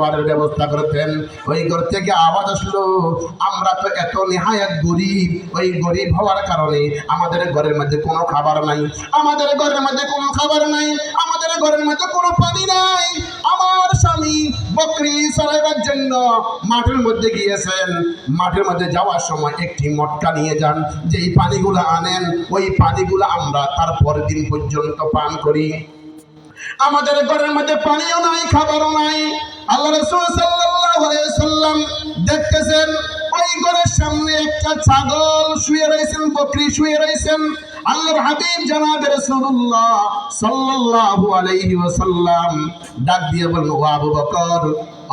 খাবারের ব্যবস্থা করতেন ওই ঘর থেকে আওয়াজ আসলো, আমরা তো এত নেহায়াত গরিব। ওই গরিব হওয়ার কারণে আমাদের ঘরের মধ্যে কোনো খাবার নাই। আমাদের ঘরের মধ্যে কোনো খাবার নাই। আমাদের ঘরের মধ্যে কোনো পানি নাই। আমার স্বামী বকরি চড়াইবার জন্য মাঠের মধ্যে গিয়েছেন। মাঠের মধ্যে যাওয়ার সময় একটি মটকা নিয়ে যান। যেই পানিগুলো আনেন, ওই পানিগুলো আমরা তার পরের দিন পর্যন্ত পান করি। আমাদের ঘরের মধ্যে পানিও নাই, খাবারও নাই। আল্লাহ রসুল সাল্লাম দেখতেছেন, ওই ঘরের সামনে একটা ছাগল শুয়ে রয়েছেন, বকরি শুয়ে রয়েছেন। আল্লাহর হাবিব জনাব রাসূলুল্লাহ সাল্লাল্লাহু আলাইহি ওয়াসাল্লাম ডাক দিয়ে বলল, ও আবু বকর,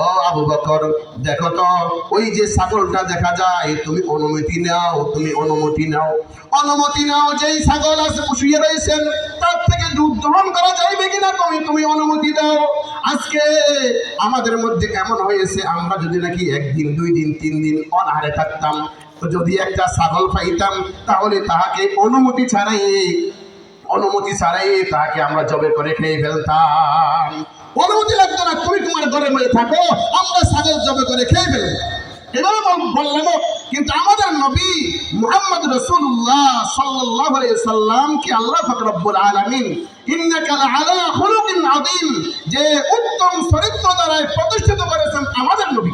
ও আবু বকর, দেখো তো, ওই যে ছাগলটা দেখা যায়, তুমি অনুমতি নাও, তুমি অনুমতি নাও। অনুমতি নাও, যেই ছাগল আছে শুয়ে রয়েছেন, তার দুধ দহন করা যাইবে কিনা তুমি তুমি অনুমতি দাও। আজকে আমাদের মধ্যে এমন হয়েছে? আমরা যদি নাকি একদিন, দুই দিন, তিন দিন অনাহারে থাকতাম যদি একটা ছাগল পাইতাম, তাহলে তাহাকে অনুমতি ছাড়াই অনুমতি ছাড়াই তাহাকে আমরা জবে করে খেয়ে ফেলতাম। অনুমতি লাগতো না, তুমি তোমার ঘরে মেয়ে থাকো, আমরা ছাগল জবে করে খেয়ে ফেলব। এভাবে বল- বললাম কিন্তু আমাদের নবী মুহাম্মদ রাসূলুল্লাহ সাল্লাহ আলাইহি সাল্লাম কি আল্লাহ পাক রব্বুল আলামিন ইন্নাকা লাআলা খুলুকিন আযীম। যে উত্তম চরিত্র দ্বারা প্রতিষ্ঠিত করেছেন আমাদের নবী।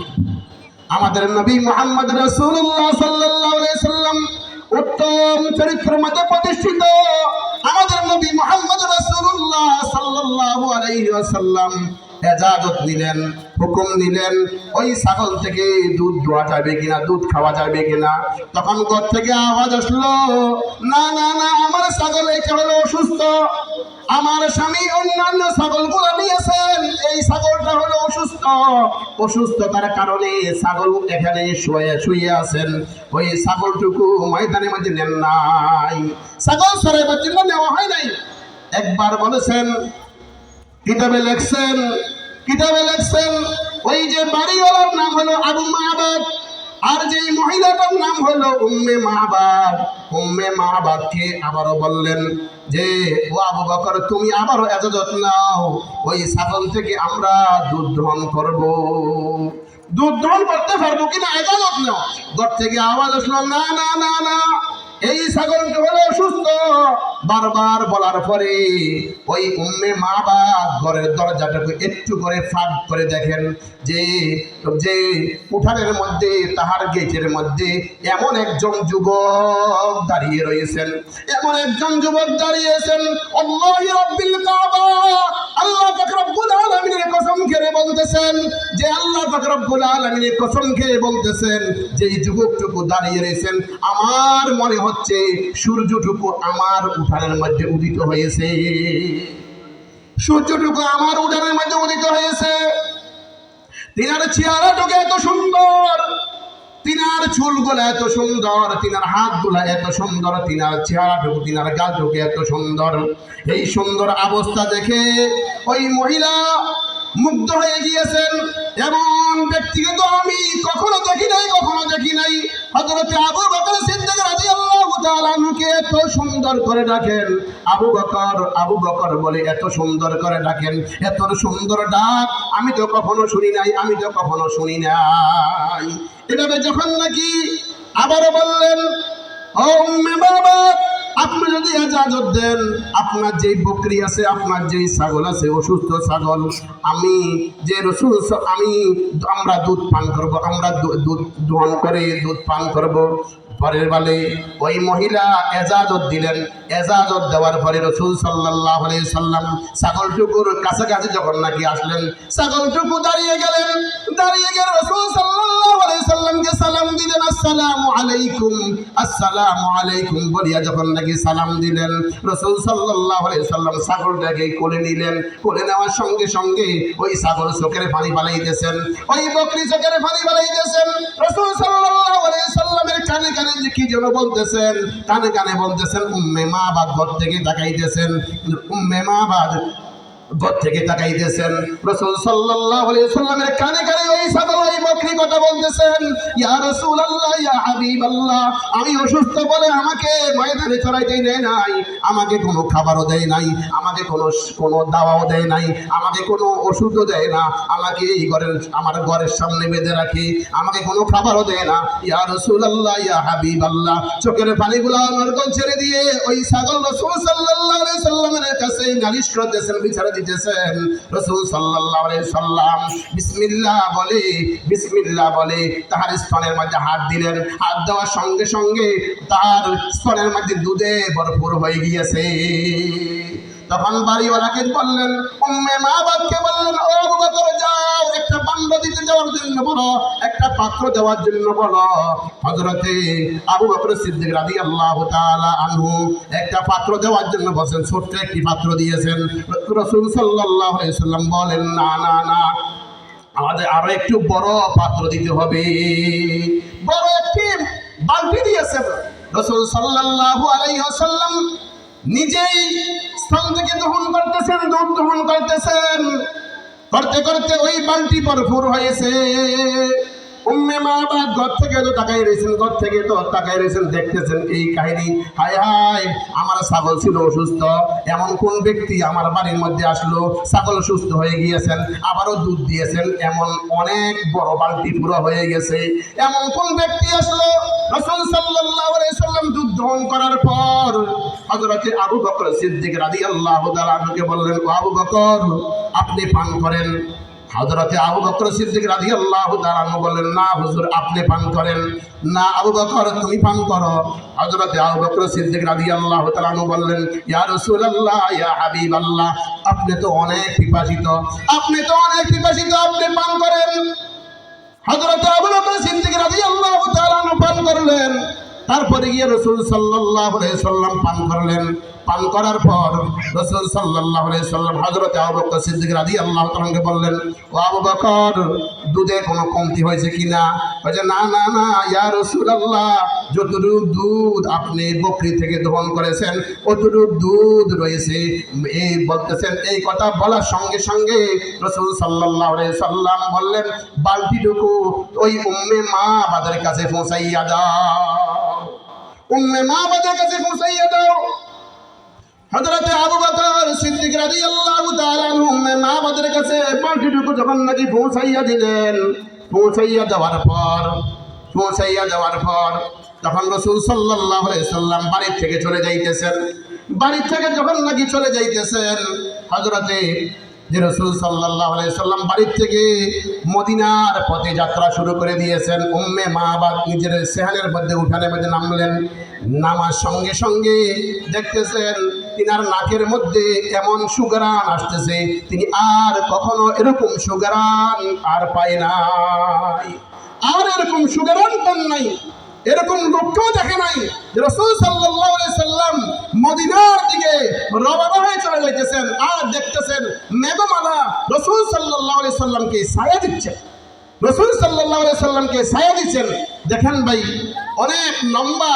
আমাদের নবী মুহাম্মদ রাসূলুল্লাহ সাল্লাল্লাহু আলাইহি সাল্লাম উত্তম চরিত্রের মধ্যে প্রতিষ্ঠিত আমাদের নবী মুহাম্মদ রাসূলুল্লাহ সাল্লাল্লাহু আলাইহি ওয়াসাল্লাম। এজাজত নিলেন, হুকুম নিলেন, ওই ছাগল থেকে দুধ দোয়া যাবে কিনা, দুধ খাওয়া যাবে কিনা? তখন ঘর থেকে আওয়াজ আসলো, না না না, আমার ছাগল এটা হলো অসুস্থ। আমার স্বামী অন্যান্য ছাগলগুলো নিয়েছেন, এই ছাগলটা হলো অসুস্থ। অসুস্থতার কারণে ছাগল এখানে শুয়ে শুয়ে আছেন। ওই ছাগলটুকু ময়দানে মধ্যে নেন নাই। ছাগল সরাইবার জন্য নেওয়া হয় নাই। একবার বলেছেন কিতাবে লেখছেন কিতাবে লেখছেন, ওই যে বাড়িওয়ালার নাম হলো আবু মাহবাব আর যেই মহিলাটার নাম হলো উম্মে মাহবাব উম্মে মাহবাবকে আবারও বললেন যে, ও আবু বকর, তুমি আবারও এজাজত নাও, ওই ছাগল থেকে আমরা দুধ দহন করব। দুধ করতে পারব কিনা এজাজত নাও। ঘর থেকে আওয়াজ আসলো, না না না না, এই অসুস্থ বারবার বলার পরে ওই উম্মে মা বা ঘরের দরজাটাকে একটু করে ফাঁক করে দেখেন যে যে উঠানের মধ্যে, তাহার গেটের মধ্যে এমন একজন যুবক দাঁড়িয়ে রয়েছেন। এমন একজন যুবক দাঁড়িয়েছেন অল্লাহ রব্বিল কাবা আল্লাহ পাক রব্বুল আলামিনের কসম খেয়ে বলতেছেন যে আল্লাহ পাক রব্বুল আলামিনের কসম খেয়ে বলতেছেন যে এই যুবকটুকু দাঁড়িয়ে রয়েছেন। আমার মনে হচ্ছে সূর্যটুকু আমার উঠানের মধ্যে উদিত হয়েছে। সূর্যটুকু আমার উঠানের মধ্যে উদিত হয়েছে। তিনার চেহারাটুকু এত সুন্দর। তিনার চুলগুলো এত সুন্দর, তিনার হাতগুলো এত সুন্দর, তিনার চেহারাটুকু, তিনার গাছটুকু এত সুন্দর। এই সুন্দর অবস্থা দেখে ওই মহিলা মুগ্ধ হয়ে গিয়েছেন। এমন ব্যক্তিকে তো আমি কখনো দেখি নাই, কখনো দেখি নাই। হজরতে আবু বকর সিদ্দিক রাদিয়াল্লাহু তাআলা এত সুন্দর করে ডাকেন। আবু বকর আবু বকর বলে, এত সুন্দর করে ডাকেন, এত সুন্দর ডাক। আমি তো কখনো শুনি নাই, আমি তো কখনো শুনি নাই। এভাবে যখন নাকি আবারও বললেন, ও উম্মে আপনি যদি এজাজত দেন, আপনার যেই বকরি আছে, আপনার যেই ছাগল আছে, অসুস্থ ছাগল, আমি যে রসুল আমি, আমরা দুধ পান করব, আমরা দুধ দোহন করে দুধ পান করব পরের বেলে ওই মহিলা এজাজত দিলেন। এজাজত দেওয়ার পরে রসুল সাল্লাহ সাল্লাম ছাগলটুকুর কাছাকাছি যখন নাকি আসলেন, ছাগলটুকু দাঁড়িয়ে গেলেন। দাঁড়িয়ে গেলে রসুল সাল্লাহ সাল্লামকে সালাম দিলেন, আসসালামু আলাইকুম আসসালামু আলাইকুম বলিয়া যখন নাকি সালাম দিলেন, রসুল সাল্লাহ সাল্লাম ছাগলটাকে কোলে নিলেন। কোলে নেওয়ার সঙ্গে সঙ্গে ওই ছাগল চোখের পানি পালাইতেছেন ওই বকরি চোখের পানি পালাইতেছেন রসুল সাল্লাহ সাল্লামের কানে কানে কি যেন বলতেছেন? কানে কানে বলতেছেন, উম্মে মা বাদ ঘর থেকে তাকাইতেছেন উম্মে মা বাদ ঘর থেকে তাকাইতেছেন। রসুল সাল্লাল্লাহু আলাইহি সাল্লামের কানে কানে ওই ছাগল ওই বকরি কথা বলতেছেন, ইয়া রাসূলুল্লাহ, ইয়া হাবিবাল্লাহ, আমি অসুস্থ বলে আমাকে ময়দানে চড়াইতে দেয় নাই, আমাকে কোনো খাবারও দেয় নাই, আমাকে কোনো কোনো দাওয়াও দেয় নাই, আমাকে কোনো ওষুধও দেয় না, আমাকে এই ঘরের, আমার ঘরের সামনে বেঁধে রাখে, আমাকে কোনো খাবারও দেয় না, ইয়া রাসূলুল্লাহ, ইয়া হাবিবাল্লাহ, চোখের পানিগুলো আমার গল ছেড়ে দিয়ে ওই ছাগল রাসূল সাল্লাল্লাহু আলাইহি সাল্লামের কাছে নালিশ করতেছেন, বিচারে দিতেছেন রাসূল আলাইহি সাল্লাম। বিসমিল্লাহ বলে বিসমিল্লাহ বলে তাহার স্তনের মধ্যে হাত দিলেন। হাত দেওয়ার সঙ্গে সঙ্গে তার স্তনের মধ্যে দুধে ভরপুর হয়ে গিয়েছে। তখন বাড়িওয়ালাকে বললেন, উম্মে মা বাপকে বললেন, ও বকর, যাও, একটা পান্ড দিতে যাওয়ার জন্য বলো, একটা পাত্র দেওয়ার জন্য বলো। হযরতে আবু বকর সিদ্দিক রাদিয়াল্লাহু তাআলা আনহু একটা পাত্র দেওয়ার জন্য বসেন ছোট্ট একটি পাত্র দিয়েছেন। রসুল আলাইহি সাল্লাম বলেন, না না না, আমাদের আরও একটু বড় পাত্র দিতে হবে। বড় একটি বালতি দিয়েছেন। রসুল সাল্লাল্লাহু আলাইহি ওয়াসাল্লাম নিজেই স্থান থেকে দহন করতেছেন, দুধ দহন করতেছেন। করতে করতে ওই বালতি ভরপুর হয়েছে। উম্মে মা বাপ ঘর থেকে তো তাকাই রয়েছেন ঘর থেকে তো তাকাই রয়েছেন দেখতেছেন এই কাহিনী। হায় হায়, আমার ছাগল ছিল অসুস্থ। এমন কোন ব্যক্তি আমার বাড়ির মধ্যে আসলো, ছাগল সুস্থ হয়ে গিয়েছেন, আবারও দুধ দিয়েছেন, এমন অনেক বড় বালতি পুরো হয়ে গেছে। এমন কোন ব্যক্তি আসলো, রসুল সাল্লাল্লাহু আলাইহি সাল্লাম দুধ দহন করার পর হযরতে আবু বকর সিদ্দিক তাআলা আনহুকে বললেন আবু বকর, আপনি পান করেন। হযরতে আবু বকর সিদ্দিক রাদিয়াল্লাহু তাআলা আনহু বললেন, না হুজুর, আপনি পান করেন। না আবু বকর, তুমি পান করো। হজরতে আবু বকর সিদ্দিক রাদিয়াল্লাহু তাআলা আনহু বললেন, ইয়া আল্লাহ ইয়া হাবিবাল্লাহ, আপনি তো অনেক পিপাসিত। আপনি তো অনেক পিপাসিত, আপনি পান করেন। হজরতে আবু বকর তারপরে গিয়ে রসুল আলাইহি সাল্লাম পান করলেন। পান করার পর রসুল আলাইহি সাল্লাম হযরত আবু বকর সিদ্দিক রাদিয়াল্লাহু তাআলাকে বললেন, ও আবু বকর, দুধে কোনো কমতি হয়েছে কিনা বলে না না না, ইয়া রসুল আল্লাহ যতটুকু দুধ আপনি বকরি থেকে দহন করেছেন, অতটুকু দুধ রয়েছে। এই বলতেছেন, এই কথা বলার সঙ্গে সঙ্গে রসুল আলাইহি সাল্লাম বললেন, বালতিটুকু ওই উম্মে মা বাদের কাছে পৌঁছাইয়া দাও। উম্মে মা বাদের কাছে পৌঁছাইয়া দাও। হযরতে আবু বকর সিদ্দিক রাদিয়াল্লাহু তাআলা আনহু উম্মে মা বাদের কাছে বালতিটুকু যখন নাকি পৌঁছাইয়া দিলেন, পৌঁছাইয়া দেওয়ার পর, পৌঁছাইয়া দেওয়ার পর তখন রসুল সাল্লাল্লাহু আলাইহি সাল্লাম বাড়ি থেকে চলে যাইতেছেন। বাড়ি থেকে যখন নাকি চলে যাইতেছেন, হযরতে যে রসুল আলাইহি সাল্লাম বাড়ির থেকে মদিনার পথে যাত্রা শুরু করে দিয়েছেন, উম্মে মা বা নিজের সেহানের মধ্যে উঠানের মধ্যে নামলেন নামার সঙ্গে সঙ্গে দেখতেছেন তিনার নাকের মধ্যে এমন সুগারান আসতেছে, তিনি আর কখনো এরকম সুগারান আর পায় নাই। আর এরকম সুগারান পান নাই, এরকম লোককেও দেখে নাই রসুল আলাইহি সাল্লাম মদিনার দিকে রওনা হয়ে আর দেখতেছেন মেঘমালা রসুল সাল্লাহ আলাইহি সাল্লামকে ছায়া দিচ্ছে রসুল সাল্লাহ সাল্লামকে সায়া দিচ্ছেন। দেখেন ভাই, অনেক লম্বা